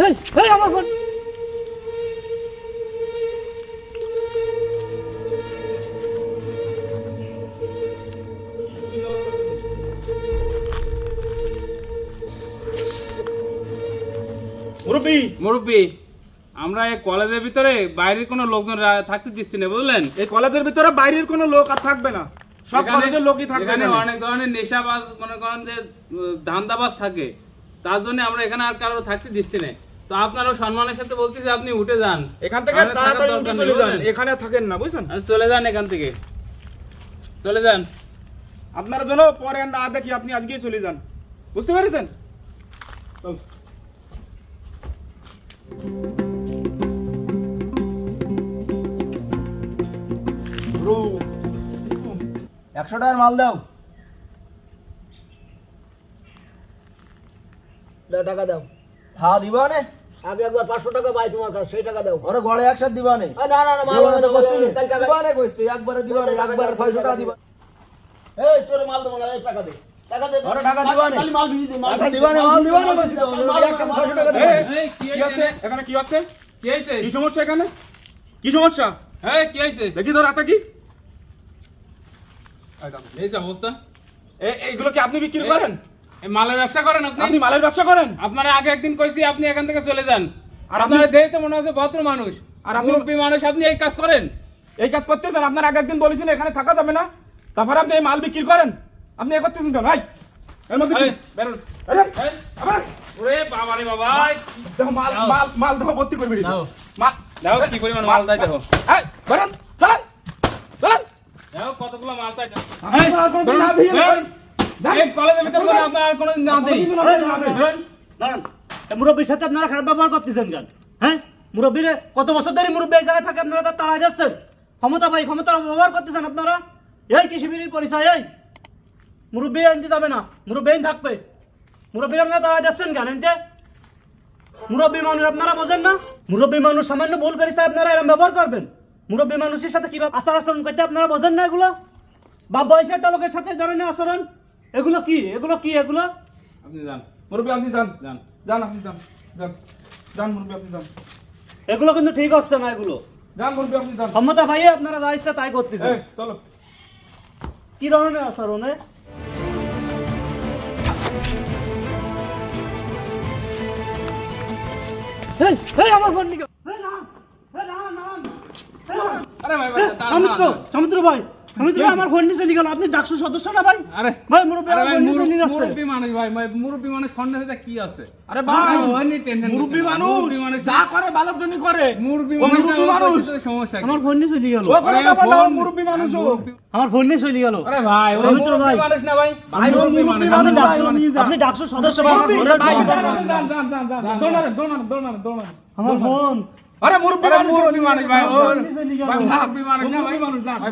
আমার ফোন। মুরব্বী। মুরব্বী আমরা এই কলেজের ভিতরে বাইরের কোনো লোকজন রা- থাকতে দিচ্ছি না বুঝলেন? এই কলেজের ভিতরে বাইরের কোনো লোক আর থাকবে না। সব এখানে- কলেজের লোকই থাকবে এখানে না অনেক ধরনের নেশাবাজ মনে করেন যে উম, ধান্দাবাজ থাকে। তার জন্য আমরা এখানে আর কারও থাকতে দিচ্ছি না। তো আপনারাও সম্মানের সাথে বলতেছি আপনি উঠে যান। এখান থেকে তাড়াতাড়ি উঠে চলে যান। এখানে থাকেন না বুঝছেন? চলে যান এখান থেকে। চলে যান। আপনার জন্য পরে না দেখি আপনি আজকেই চলে যান। বুঝতে পেরেছেন? একশো টাকার মাল দাও। দাও টাকা দাও। হ্যাঁ দিবা নে আগে একবার পাঁচশো টাকা পাই তোমার কাছে সেই টাকা দাও। ওরে গড়ে একসাথে দিবা নে না না না দিবা না তো নে তুই একবারে দিবা নে একবারে ছয়শো টাকা দিবা। এই তোর মাল দেবো না এই টাকা দে। টাকা দে ওরে টাকা দিবা নে খালি মাল ভিজি দে মাল টাকা ভিজি দে, দিবা নে মাল দিবা নে কইছি ভিজি তো দে, মাল একসাথে মাল ছয়শো টাকা এই, কি আছে? এখানে কি আছে কি হয়েছে? কি সমস্যা এখানে? কি সমস্যা? এই কি হয়েছে? দেখি তোর হাতে কি? এই যে অবস্থা। এইগুলো কি আপনি বিক্রি করেন? মালের ব্যবসা করেন আপনি? আপনি মালের ব্যবসা করেন? আপনারা আগে একদিন কইছি আপনি এখান থেকে চলে যান। আর আপনারা দেখে তো মনে হচ্ছে ভদ্র মানুষ। আর আপনি- মানুষ আপনি এই কাজ করেন? এই কাজ করতেছেন আপনার আগে একদিন বলেছেন এখানে থাকা যাবে না। তারপরে আপনি এই মাল বিক্রি করেন। আপনি এ করতেছেন কেন? ভাই এর মধ্যে বেরোন। আরে, এই, আবার, ওরে বাবা রে বাবা দেখো মাল মাল মাল দেখো ভর্তি করবি দাও। মাল দাও, কি পরিমাণ মাল তাই দেখো। এই, বেরোন, চলেন, চলেন। দেখো কতগুলো মাল দেই মুরব্বীর সাথে আপনারা খারাপ ব্যবহার করতেছেন কেন? হ্যাঁ? মুরব্বীর কত বছর ধরে মুরব্বী এই জায়গায় থাকে আপনারা তার তাড়া যাচ্ছেন? ক্ষমতা পাই ক্ষমতার ব্যবহার করতেছেন আপনারা? এই কৃষি বিড়ির পরিচয় এই। মুরব্বী আনতে যাবে না মুরব্বী থাকবে। মুরব্বী আপনারা তাড়া যাচ্ছেন কেন এনতে? মুরব্বী মানুষ আপনারা বোঝেন না? মুরব্বী মানুষ সামান্য ভুল করিস আপনারা এরম ব্যবহার করবেন। মুরব্বী মানুষের সাথে কীভাবে আচার আচরণ করতে আপনারা বোঝেন না এগুলো? বা বয়সের একটা লোকের সাথে ধরনের আচরণ। এগুলো কি? এগুলো কি? এগুলো? আপনি যান। মুরব্বী আপনি যান। যান। যান আপনি যান। যান। যান মুরব্বী আপনি যান। এগুলো কিন্তু ঠিক হচ্ছে না এগুলো। যান মুরব্বী আপনি যান। ক্ষমতা পাইয়ে আপনারা যা ইচ্ছা তাই করতেছেন। এই, চলো। কি ধরনের আচরণ আমার ফোন নিকে-। আরে ভাই ভাই সমুদ্র ভাই। সমুদ্র ভাই আমার ফোন নিয়ে চলে গেল আপনি ডাকসু সদস্য না ভাই? আরে ভাই মুরব্বী আমার ফোন নিয়ে চলে মুরব্বী- মানুষ ভাই মুরব্বী মানুষ সন্দেহ কি আছে? আরে ভাই মুরব্বী মানুষ যা করে ভালোর জন্য করে। মুরব্বী মানুষ মানুষ। সমস্যা আমার ফোন নিয়ে চলে গেল। ও করে না, মুরব্বী মানুষ আমার ফোন নিয়ে চলে গেল। আরে ভাই ও ভাই। মানুষ না ভাই? ভাই, মুরব্বী আপনি মানুষ, ডাকসু। আপনি ডাকসু সদস্য ভাই ভাই, ফোন- যান, আপনি যান, যান, যান, যান, যান। দৌড় মারেন, দৌড় মারেন, দৌড় মারেন, দৌড় মারেন। আমার ফোন। আরে মুরব্বী মানুষ, মুরব্বী মানুষ ফোন। ভাই মুরব্বী মানুষ না ভাই